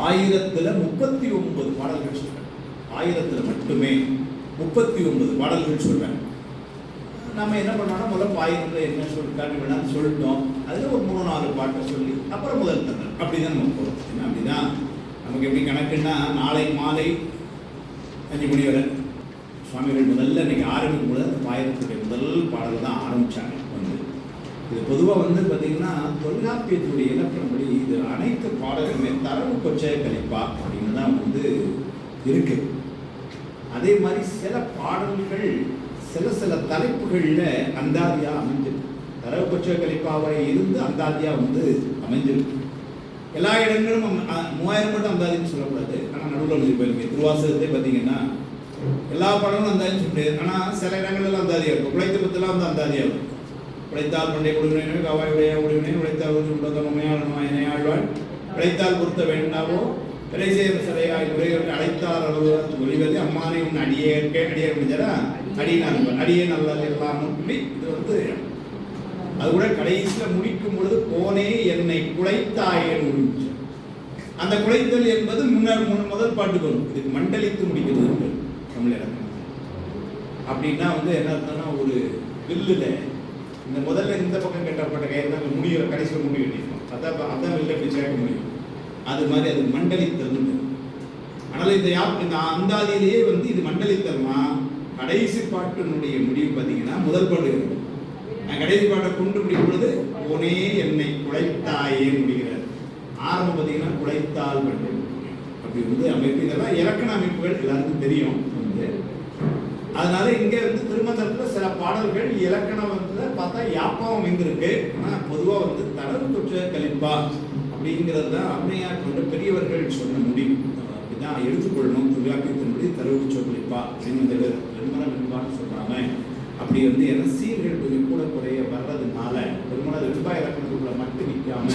ஆயிரத்தில் முப்பத்தி ஒன்பது பாடல்கள் சொல்கிறேன் ஆயிரத்தில் மட்டுமே முப்பத்தி ஒன்பது பாடல்கள் சொல்கிறேன் நம்ம என்ன பண்ணோம்னா முதல்ல ஆயிரத்தில் என்ன சொல்லிட்டாங்க வேணாலும் சொல்லிட்டோம். அதில் ஒரு மூணு நாலு பாட்டை சொல்லி அப்புறம் முதல் தந்தல் அப்படிதான் நம்ம போகிறோம் என்ன அப்படின்னா நமக்கு எப்படி கணக்குன்னா நாளை மாலை அஞ்சு மணி வரை. சுவாமிகள் முதல்ல இன்னைக்கு ஆரம்பிக்கும் போது அந்த பாயிரத்துடைய முதல் பாடல் தான் ஆரம்பித்தாங்க இது பொதுவாக வந்து பார்த்தீங்கன்னா தொல்காப்பியத்துடைய இலக்கணப்படி இது அனைத்து பாடல்களுமே தரவு கொச்சை கழிப்பா அப்படின்னு தான் வந்து இருக்கு. அதே மாதிரி சில பாடல்கள் சில சில தலைப்புகளில் அந்தாதியாக அமைஞ்சிருக்கு. தரவு கொச்சை கழிப்பாவை இருந்து அந்தாதியாக வந்து அமைஞ்சிருக்கு. எல்லா இடங்களும் மூவாயிரம் மட்டும் அந்தாதின்னு சொல்லக்கூடாது. ஆனால் நடுவில் வந்து இப்போ திருவாசகத்தை பார்த்தீங்கன்னா எல்லா பாடலும் அந்தாதின்னு சொல்ல ஆனால் சில இடங்கள்லாம் அந்தாதியாக இருக்கும். குழைத்த பத்தெல்லாம் வந்து அந்தாதியாக இருக்கும். உழைத்தால் பண்டை கொடுவினை கவாய் உடைய உடைவினை உழைத்தால் உள்ள என்னை இணையாழ்வாள் உழைத்தால் பொருத்த வேண்டாவோ விலை செய்த சிலையாய் உரைகள் அழைத்தார் அளவு ஒளிவது அம்மானை உன் அடியே அடியே முடிஞ்சரா அடியினால் அடியே நல்லது எல்லாம் சொல்லி இது வந்து அது கூட கடைசியில் முடிக்கும் பொழுது போனே என்னை குழைத்தாயேன்னு முடிஞ்சு அந்த குழைத்தல் என்பது முன்னர் முன் முதல் பாட்டுக்கு வரும் இதுக்கு மண்டலித்து முடிக்கிறது தமிழ் இலக்கணம் அப்படின்னா வந்து என்ன அர்த்தம்னா ஒரு வில்லுல இந்த முதல்ல இந்த பக்கம் கட்டப்பட்ட கயிறு தான் முடிகிற கடைசியில் முடி கட்டிருக்கோம் அதான் அதான் வெளில இப்படி சேர்க்க முடியும். அது மாதிரி அது மண்டலித்தல் ஆனால் இந்த யா இந்த அந்தாதியிலேயே வந்து இது மண்டலித்தல்மா கடைசி பாட்டினுடைய முடிவு பார்த்தீங்கன்னா முதல் பாட்டு இருக்கும் நான் கடைசி பாட்டை கொண்டு முடியும் பொழுது உனே என்னை குழைத்தாயே முடிகிறார். ஆரம்பம் பார்த்தீங்கன்னா குழைத்தால் வேண்டும் அப்படி வந்து அமைப்பு இதெல்லாம் இலக்கண அமைப்புகள் எல்லாருக்கும் தெரியும். அதனால இங்க வந்து திருமணத்துல சில பாடல்கள் இலக்கணத்துல பார்த்தா யாப்பாவும் அமைந்திருக்கு. ஆனா பொதுவா வந்து தரவு தொற்று கழிப்பா அப்படிங்கிறது தான் அம்மையார் கொண்ட பெரியவர்கள் சொன்ன முடிவு. அப்படிதான் எடுத்துக்கொள்ளணும். தொழிலாக்கியத்தின்படி தரவு தொற்ற கலிப்பா அப்படின்னு வந்து திருமண வெண்பான்னு சொல்றாங்க. அப்படி வந்து ஏன்னா சீர்கள் கொஞ்சம் கூட குறைய வர்றதுனால திருமண வெண்பா இலக்கணத்துக்குள்ள மட்டும் நிற்காம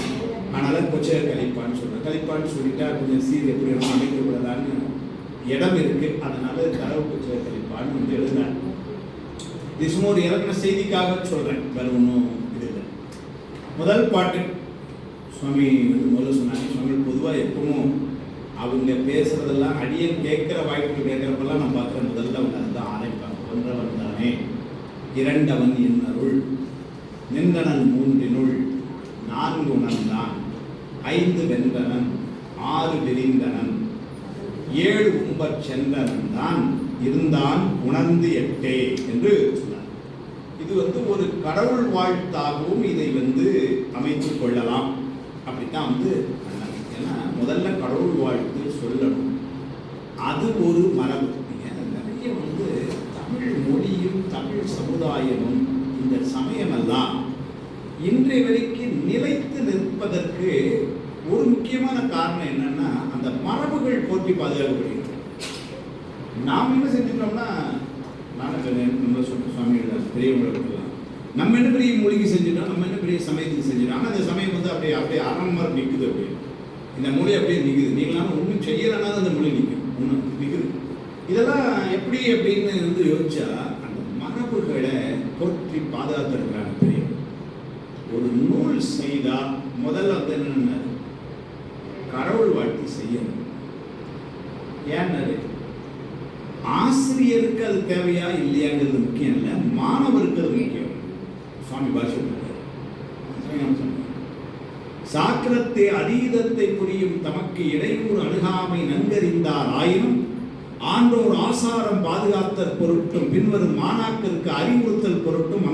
அதனால கொச்சை கழிப்பான்னு சொல்றேன் கழிப்பான்னு சொல்லிட்டா கொஞ்சம் சீர் எப்படி அமைக்க கூடாதான்னு இடம் இருக்கு. அதனால தரவு கொச்சை கலிப்பான்னு வந்து எழுதினார். இது சும்மா ஒரு இலக்கண செய்திக்காக சொல்றேன். வேற ஒன்றும் இது இல்லை. முதல் பாட்டு. சுவாமி வந்து முதல்ல சொன்னாங்க சுவாமி பொதுவாக எப்பவும் அவங்க பேசுறதெல்லாம் அடியன் கேட்குற வாய்ப்பு கேட்குறப்பெல்லாம் நான் பார்க்குறேன். முதல்ல அவங்க அதுதான் ஆரம்பிப்பாங்க ஒன்றவன் தானே. இரண்டவன் என்னருள் நின்றனன் மூன்றினுள் நான்கு உணர்ந்தான். ஐந்து வென்றனன் ஆறு விரிந்தனன். ஏழு உம்பர் சென்றன் தான் இருந்தான் உணர்ந்து எட்டே என்று சொன்னார். இது வந்து ஒரு கடவுள் வாழ்த்தாகவும் இதை வந்து அமைத்துக் கொள்ளலாம். அப்படித்தான் வந்து பண்ணாங்க. ஏன்னா முதல்ல கடவுள் வாழ்த்து சொல்லணும். அது ஒரு மரபு. நிறைய வந்து தமிழ் மொழியும் தமிழ் சமுதாயமும் இந்த சமயமெல்லாம் இன்றைய வரைக்கும் நிலைத்து நிற்பதற்கு ஒரு முக்கியமான காரணம் என்னன்னா அந்த போற்றி பாதுகாக்கப்படுகிறது. நாம் என்ன செஞ்சுட்டோம்னா நானும் சொன்னேன் நம்ம சொன்ன சுவாமிகள் பெரியவங்களுக்கெல்லாம் நம்ம என்ன பெரிய மூலிகை செஞ்சுட்டோம் நம்ம என்ன பெரிய சமயத்துக்கு செஞ்சுட்டோம் ஆனால் அந்த சமயம் வந்து அப்படியே அப்படியே அறம் மாதிரி நிற்குது அப்படியே. இந்த மொழி அப்படியே நிற்குது நீங்களாம் ஒன்றும் செய்யலைன்னா அந்த மொழி நிற்கும் ஒன்று நிற்குது இதெல்லாம் எப்படி அப்படின்னு வந்து யோசிச்சா அந்த மரபுகளை போற்றி பாதுகாத்திருக்கிறாங்க பெரிய ஒரு நூல் செய்தா முதல்ல வந்து என்னென்ன? கடவுள் வாழ்த்து செய்யணும். ஏன்னாரு ஆசிரியருக்கு அது தேவையா இல்லையாங்கிறது முக்கியம் இல்லை மாணவருக்கு அது முக்கியம். சுவாமி பாஷை சாக்கிரத்தை அதீதத்தை புரியும் தமக்கு இடையூறு அணுகாமை நன்கறிந்தார் ஆயினும் ஆண்டோர் ஆசாரம் பாதுகாத்தற் பொருட்டும் பின்வரும் மாணாக்கருக்கு அறிவுறுத்தல் பொருட்டும்